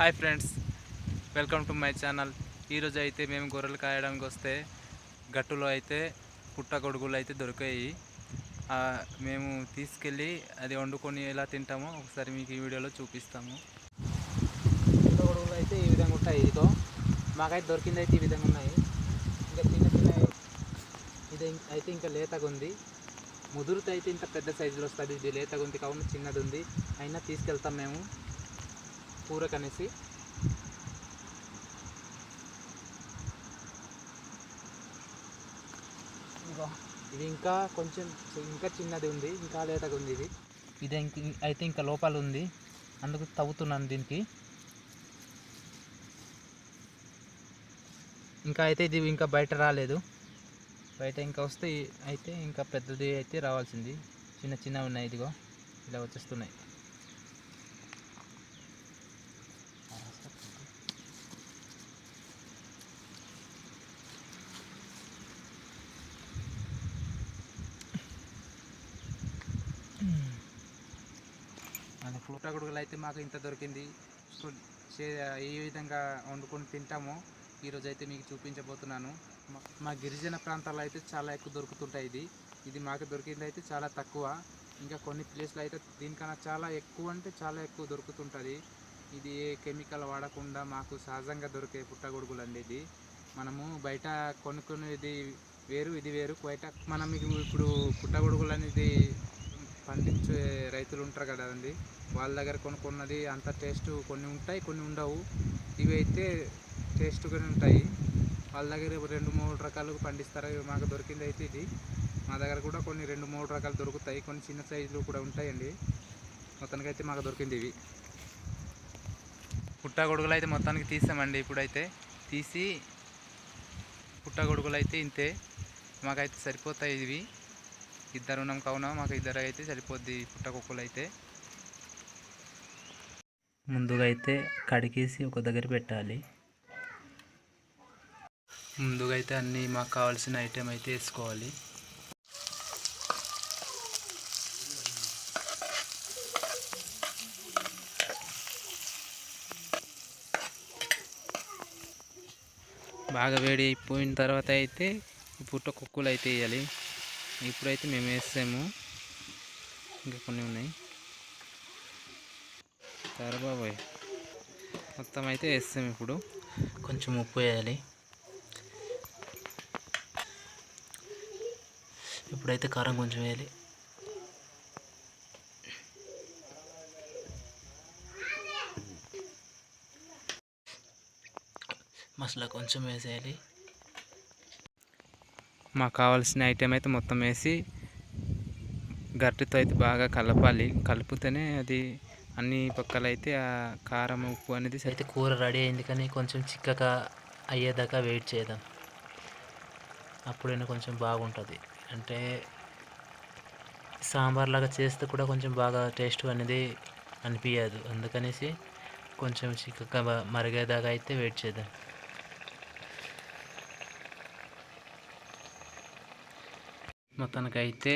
Hi friends welcome to my channel. ఈరోజు అయితే మేము గొర్రెలు కాయడానికి వస్తే గట్టులో అయితే పుట్ట గొడుగులు అయితే దొరికాయి. మేము తీసుకెళ్ళి అది వండుకొని ఎలా తింటామో ఒకసారి మీకు ఈ వీడియోలో చూపిస్తాము. పుట్టగొడుగులు అయితే ఈ విధంగా ఉంటాయి. ఇదిగో మాకైతే దొరికింది అయితే ఈ విధంగా ఉన్నాయి. ఇంకా చిన్న చిన్న ఇది అయితే ఇంకా లేతగా ఉంది. ముదురుతో అయితే ఇంత పెద్ద సైజులో వస్తుంది. ఇది లేతగా ఉంది కావున చిన్నది ఉంది. అయినా తీసుకెళ్తాం మేము. కూరకనేసి. ఇదిగో. ఇది ఇంకా కొంచెం ఇంకా చిన్నది ఉంది ఇంకా లేతగా ఉంది ఇది. ఇది ఇంక- అయితే ఇంకా లోపల ఉంది. అందుకు తవ్వుతున్నాను దీనికి. ఇంకా అయితే ఇది ఇంకా బయట రాలేదు. బయట ఇంకా వస్తే అయితే ఇంకా పెద్దది అయితే రావాల్సింది. చిన్న చిన్నవి ఉన్నాయి ఇదిగో. ఇలా వచ్చేస్తున్నాయి. పుట్టగొడుగులు అయితే మాకు ఇంత దొరికింది. ఏ విధంగా వండుకొని తింటామో ఈరోజు అయితే మీకు చూపించబోతున్నాను. మా- గిరిజన ప్రాంతాల్లో అయితే చాలా ఎక్కువ దొరుకుతుంటాయి ఇది. ఇది మాకు దొరికింది అయితే చాలా తక్కువ. ఇంకా కొన్ని ప్లేస్లో అయితే దీనికన్నా చాలా ఎక్కువ అంటే చాలా ఎక్కువ దొరుకుతుంటుంది. ఇది ఏ కెమికల్ వాడకుండా మాకు సహజంగా దొరికే పుట్టగొడుగులు అండి ఇది. మనము బయట కొనుక్కునేది వేరు ఇది వేరు. బయట మనం ఇప్పుడు పుట్టగొడుగులు అనేది పండించే రైతులు ఉంటారు కదండి. వాళ్ళ దగ్గర కొనుక్కున్నది అంత టేస్ట్ కొన్ని ఉంటాయి కొన్ని ఉండవు. ఇవి అయితే టేస్ట్గానే ఉంటాయి. వాళ్ళ దగ్గర రెండు మూడు రకాలు పండిస్తారు? ఇవి మాకు దొరికింది అయితే ఇది. మా దగ్గర కూడా కొన్ని రెండు మూడు రకాలు దొరుకుతాయి. కొన్ని చిన్న సైజులు కూడా ఉంటాయండి. మొత్తానికైతే మాకు దొరికింది ఇవి. పుట్టగొడుగులు అయితే మొత్తానికి తీసామండి ఇప్పుడైతే. తీసి పుట్టగొడుగులు అయితే ఇంతే. మాకైతే సరిపోతాయి ఇవి. ఇద్దరు ఉన్నాం కావున మాకు ఇద్దరు అయితే సరిపోద్ది పుట్టకొక్కులు అయితే ముందుగా అయితే కడిగేసి ఒక దగ్గర పెట్టాలి. ముందుగా అయితే అన్నీ మాకు కావాల్సిన ఐటెం అయితే వేసుకోవాలి. బాగా వేడి అయిపోయిన తర్వాత అయితే ఈ పుట్ట కుక్కులు అయితే వేయాలి. ఇప్పుడైతే మేము వేసాము. ఇంకా కొన్ని ఉన్నాయి. తరబాబోయ్ మొత్తం అయితే వేస్తాము ఇప్పుడు. కొంచెం ఉప్పు వేయాలి. ఇప్పుడైతే కారం కొంచెం వేయాలి. మసాలా కొంచెం వేసేయాలి. మాకు కావాల్సిన ఐటెం అయితే మొత్తం వేసి గట్టితో అయితే బాగా కలపాలి. కలిపితేనే అది అన్ని పక్కల అయితే ఆ కారం ఉప్పు అనేది అయితే కూర రెడీ అయింది కానీ కొంచెం చిక్కగా అయ్యేదాకా వెయిట్ చేద్దాం. అప్పుడైనా కొంచెం బాగుంటుంది. అంటే సాంబార్ లాగా చేస్తే కూడా కొంచెం బాగా టేస్ట్ అనేది అనిపించదు అందుకనేసి కొంచెం చిక్కగా మరిగేదాకా అయితే వెయిట్ చేద్దాం. మొత్తానికైతే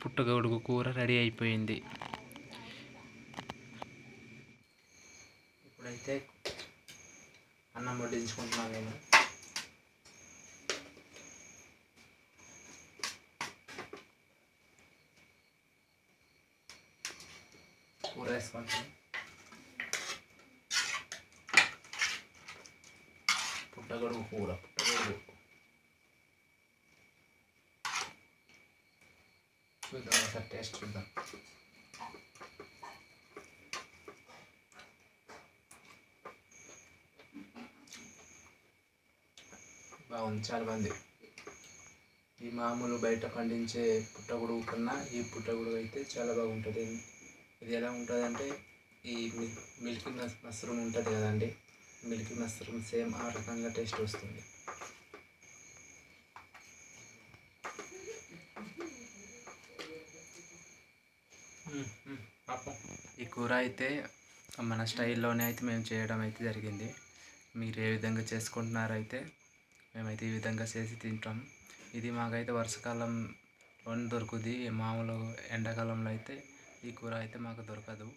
పుట్టగొడుగు కూర రెడీ అయిపోయింది. ఇప్పుడైతే అన్నం వడ్డించుకుంటున్నాను నేను. కూర వేసుకుంటాను పుట్టగొడుగు కూర పుట్టగొడుగు చూద్దాం ఒకసారి టేస్ట్ చూద్దాం బాగుంది చాలా బాగుంది ఈ మామూలు బయట పండించే పుట్టగొడుగు కన్నా ఈ పుట్టగొడుగు అయితే చాలా బాగుంటుంది. ఇది ఎలా ఉంటుంది అంటే ఈ మిల్కీ మస్ మష్రూమ్ ఉంటుంది కదండి మిల్కీ మష్రూమ్ సేమ్ ఆ రకంగా టేస్ట్ వస్తుంది మ్మ్, మ్మ్, పాపం ఈ కూర అయితే మన స్టైల్లోనే అయితే మేము చేయడం అయితే జరిగింది. మీరు ఏ విధంగా చేసుకుంటున్నారో అయితే మేమైతే ఈ విధంగా చేసి తింటాం. ఇది మాకైతే వర్షాకాలంలో దొరుకుతుంది మామూలు ఎండాకాలంలో అయితే ఈ కూర అయితే మాకు దొరకదు.